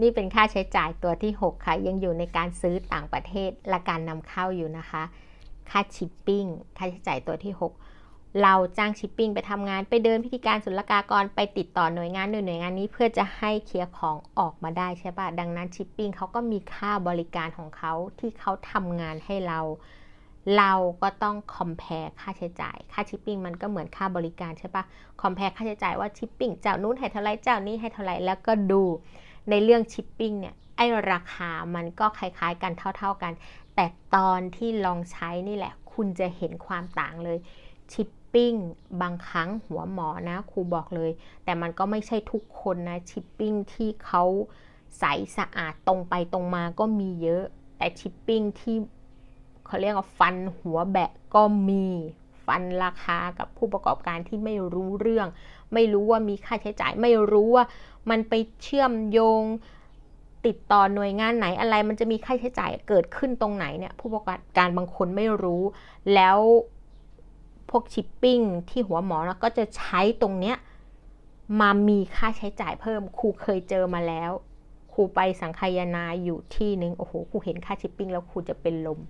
นี่เป็นค่าใช้จ่ายตัวที่ 6 ค่ะ ยังอยู่ในการซื้อต่างประเทศและการนำเข้าอยู่นะคะ ค่าชิปปิ้งค่าใช้จ่ายตัวที่ 6 เราจ้างชิปปิ้งไปทำงานไปเดินพิธีการศุลกากรไปติดต่อหน่วยงานหนึ่งหน่วยงานนี้เพื่อจะให้เคลียร์ของออกมาได้ใช่ปะดังนั้นชิปปิ้งเขาก็มีค่าบริการของเขาที่เขาทำงานให้เราเราก็ต้องคอมเพลค่าใช้จ่าย ค่าชิปปิ้งมันก็เหมือนค่าบริการใช่ปะคอมเพลค่าใช้จ่ายว่าชิปปิ้งเจ้านู้นให้เท่าไรเจ้านี้ให้เท่าไรแล้วก็ดู ในเรื่องชิปปิ้งเนี่ยไอราคามันก็คล้ายๆกันเท่า ๆกัน แต่ตอนที่ลองใช้นี่แหละ คุณจะเห็นความต่างเลยชิปปิ้งบางครั้งหัวหมอนะครูบอกเลย แต่มันก็ไม่ใช่ทุกคนนะชิปปิ้งที่เขาใสสะอาดตรงไปตรงมาก็มีเยอะ แต่ชิปปิ้งที่เขาเรียกว่าฟันหัวแบะก็มี ฟันราคากับผู้ประกอบการที่ไม่รู้เรื่อง ไม่รู้ว่ามีค่าใช้จ่าย ไม่รู้ว่ามันไปเชื่อมโยงติดต่อหน่วยงานไหนอะไร มันจะมีค่าใช้จ่ายเกิดขึ้นตรงไหนเนี่ยผู้ประกอบการบางคนไม่รู้ แล้วพวกชิปปิ้งที่หัวหมอนะก็จะใช้ตรงเนี้ยมามีค่าใช้จ่ายเพิ่มครูเคยเจอมาแล้วครูไปสังคายนาอยู่ที่นึงโอ้โหครูเห็นค่าชิปปิ้งแล้วครูจะเป็นลม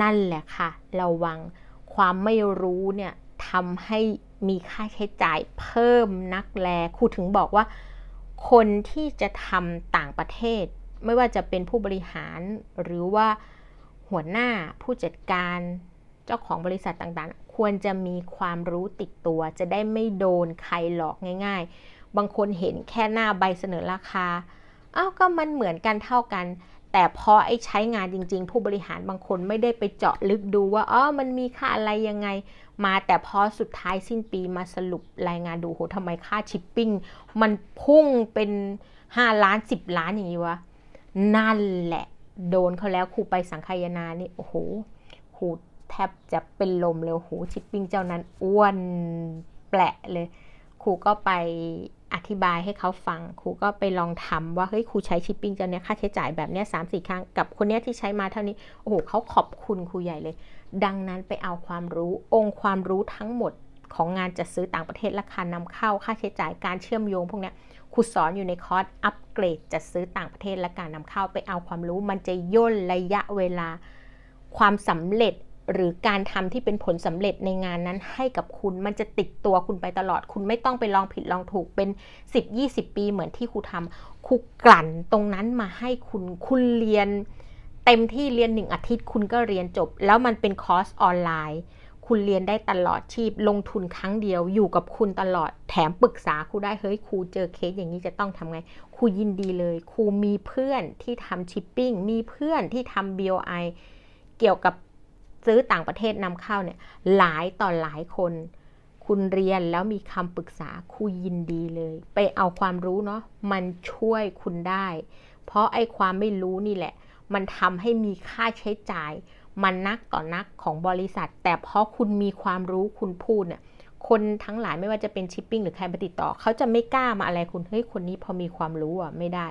นั่นแหละค่ะ ระวัง ความไม่รู้เนี่ยทำให้มีค่าใช้จ่ายเพิ่มนักแลครูถึงบอกว่า คนที่จะทำต่างประเทศ ไม่ว่าจะเป็นผู้บริหารหรือว่าหัวหน้าผู้จัดการเจ้าของบริษัทต่างๆ ควรจะมีความรู้ติดตัว จะได้ไม่โดนใครหลอกง่าย ๆ บางคนเห็นแค่หน้าใบเสนอราคาอ้าวก็มันเหมือนกันเท่ากัน แต่พอไอ้ใช้งานจริง ๆ ผู้บริหารบางคนไม่ได้ไปเจาะลึกดูว่าอ๋อมันมีค่าอะไรยังไง มาแต่พอสุดท้ายสิ้นปีมาสรุปรายงานดูโหทำไมค่าชิปปิ้งมันพุ่งเป็น 5 ล้าน 10 ล้านอย่างนี้วะ นั่นแหละ โดนเขาแล้วครูไปสังคายนานี่ โอ้โหครูแทบจะเป็นลมเลยโอ้โหชิปปิ้งเจ้านั้นอ้วนแปละเลยครูก็ไป อธิบายให้เขาฟังครูก็ไปลองทำว่าเฮ้ยครูใช้ชิปปิ้งเจ้าเนี้ยค่าใช้จ่ายแบบเนี้ยสามสี่ครั้งกับคนเนี้ยที่ใช้มาเท่านี้โอ้โหเขาขอบคุณครูใหญ่เลย ดังนั้นไปเอาความรู้องค์ความรู้ทั้งหมดของงานจัดซื้อต่างประเทศราคานำเข้าค่าใช้จ่ายการเชื่อมโยงพวกเนี้ยครูสอนอยู่ในคอร์สอัปเกรดจัดซื้อต่างประเทศและการนำเข้าไปเอาความรู้ มันจะย่นระยะเวลา ความสำเร็จ หรือการทำที่เป็นผลสำเร็จในงานนั้นให้กับคุณมันจะติดตัวคุณไปตลอด คุณไม่ต้องไปลองผิดลองถูกเป็น 10-20 ปีเหมือนที่ครูทำครูกลั่นตรงนั้นมาให้คุณคุณเรียน เต็มที่เรียนหนึ่งอาทิตย์คุณก็เรียนจบ แล้วมันเป็นคอร์สออนไลน์ คุณเรียนได้ตลอดชีพลงทุนครั้งเดียวอยู่กับคุณตลอดแถมปรึกษาครูได้เฮ้ยครูเจอเคสอย่างนี้จะต้องทำไงครูยินดีเลยครูมีเพื่อนที่ทำชิปปิ้งมีเพื่อนที่ทำ BOI เกี่ยวกับ ซื้อต่างประเทศนำเข้าเนี่ยหลายต่อหลายคน คุณเรียนแล้วมีคำปรึกษาครูยินดีเลย ไปเอาความรู้เนาะมันช่วยคุณได้ เพราะไอ้ความไม่รู้นี่แหละ มันทำให้มีค่าใช้จ่าย มันนักต่อนักของบริษัท แต่เพราะคุณมีความรู้คุณพูดเนี่ยคนทั้งหลายไม่ว่าจะเป็นชิปปิ้งหรือใครมาติดต่อ เขาจะไม่กล้ามาอะไรคุณเฮ้ยคนนี้พอมีความรู้อะไม่ได้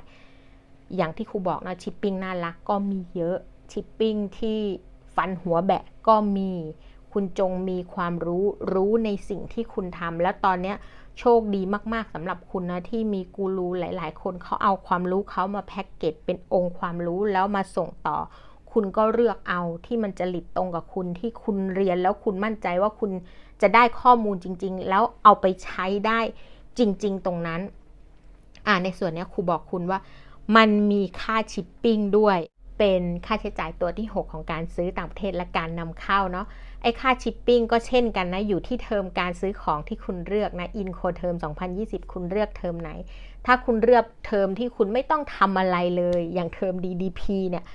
อย่างที่ครูบอกนะชิปปิ้งน่ารักก็มีเยอะชิปปิ้งที่ ฟันหัวแบะก็มี คุณจงมีความรู้รู้ในสิ่งที่คุณทำแล้วตอนนี้โชคดีมาก ๆสำหรับคุณนะที่มีกูรูหลาย ๆ คนเขาเอาความรู้เขามาแพ็กเกจเป็นองค์ความรู้แล้วมาส่งต่อ คุณก็เลือกเอาที่มันจะหลิดตรงกับคุณที่คุณเรียนแล้วคุณมั่นใจว่าคุณจะได้ข้อมูลจริง ๆ แล้วเอาไปใช้ได้จริง ๆ ตรงนั้น อ่าในส่วนนี้ครูบอกคุณว่ามันมีค่าชิปปิ้งด้วย เป็นค่าใช้จ่ายตัวที่ 6 ของการซื้อต่างประเทศและการนำเข้าเนาะไอ้ค่าชิปปิ้งก็เช่นกันนะ อยู่ที่เทอมการซื้อของที่คุณเลือกนะอินโคเทอม2020 คุณเลือกเทอมไหน ถ้าคุณเลือกเทอมที่คุณไม่ต้องทำอะไรเลย อย่างเทอม DDP เนี่ย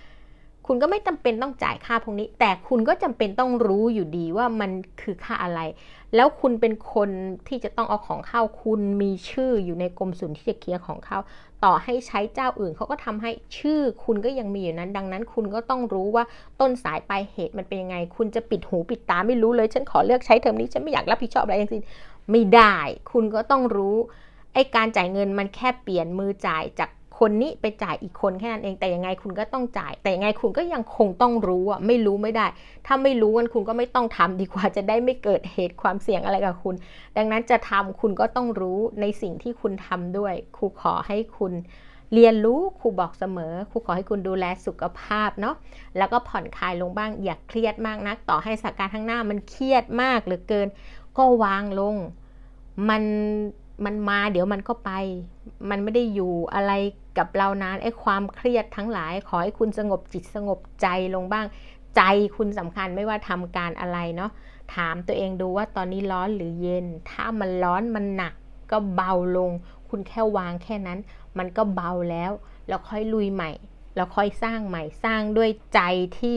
คุณก็ไม่จำเป็นต้องจ่ายค่าพวกนี้ แต่คุณก็จำเป็นต้องรู้อยู่ดีว่ามันคือค่าอะไร แล้วคุณเป็นคนที่จะต้องเอาของเข้า คุณมีชื่ออยู่ในกรมศุลที่จะเคลียร์ของเข้าต่อให้ใช้เจ้าอื่นเขาก็ทำให้ชื่อ คุณก็ยังมีอยู่นั้น ดังนั้น คุณก็ต้องรู้ว่าต้นสายปลายเหตุมันเป็นยังไง คุณจะปิดหูปิดตาไม่รู้เลย ฉันขอเลือกใช้เทอมนี้ ฉันไม่อยากรับผิดชอบอะไรทั้งสิ้น ไม่ได้ คุณก็ต้องรู้ ไอ้การจ่ายเงินมันแค่เปลี่ยนมือจ่ายจาก คนนี้ไปจ่ายอีกคนแค่นั้นเองแต่ยังไงคุณก็ต้องจ่าย แต่ยังไงคุณก็ยังคงต้องรู้อะไม่รู้ไม่ได้ ถ้าไม่รู้กันคุณก็ไม่ต้องทำดีกว่าจะได้ไม่เกิดเหตุความเสี่ยงอะไรกับคุณ ดังนั้นจะทำคุณก็ต้องรู้ในสิ่งที่คุณทำด้วย ครูขอให้คุณเรียนรู้ครูบอกเสมอครูขอให้คุณดูแลสุขภาพเนาะแล้วก็ผ่อนคลายลงบ้างอย่าเครียดมากนัก ต่อให้สถานการณ์ข้างหน้ามันเครียดมากเหลือเกิน ก็วางลง มันมันมาเดี๋ยวมันก็ไป มันไม่ได้อยู่อะไรกับเรานานไอ้ความเครียดทั้งหลาย ขอให้คุณสงบจิตสงบใจลงบ้าง ใจคุณสำคัญไม่ว่าทำการอะไรเนาะถามตัวเองดูว่าตอนนี้ร้อนหรือเย็น ถ้ามันร้อนมันหนักก็เบาลง คุณแค่วางแค่นั้น มันก็เบาแล้ว แล้วค่อยลุยใหม่ แล้วค่อยสร้างใหม่สร้างด้วยใจที่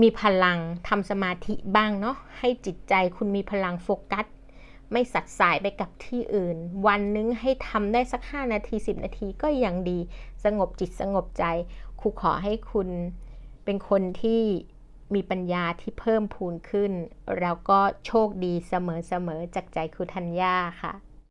มีพลังทำสมาธิบ้างเนาะให้จิตใจคุณมีพลังโฟกัส ไม่สัดสายไปกับที่อื่น วันนึงให้ทำได้สัก 5 นาที 10 นาทีก็ยังดี สงบจิตสงบใจ ครูขอให้คุณเป็นคนที่มีปัญญาที่เพิ่มพูนขึ้น แล้วก็โชคดีเสมอๆจากใจครูธัญญาค่ะ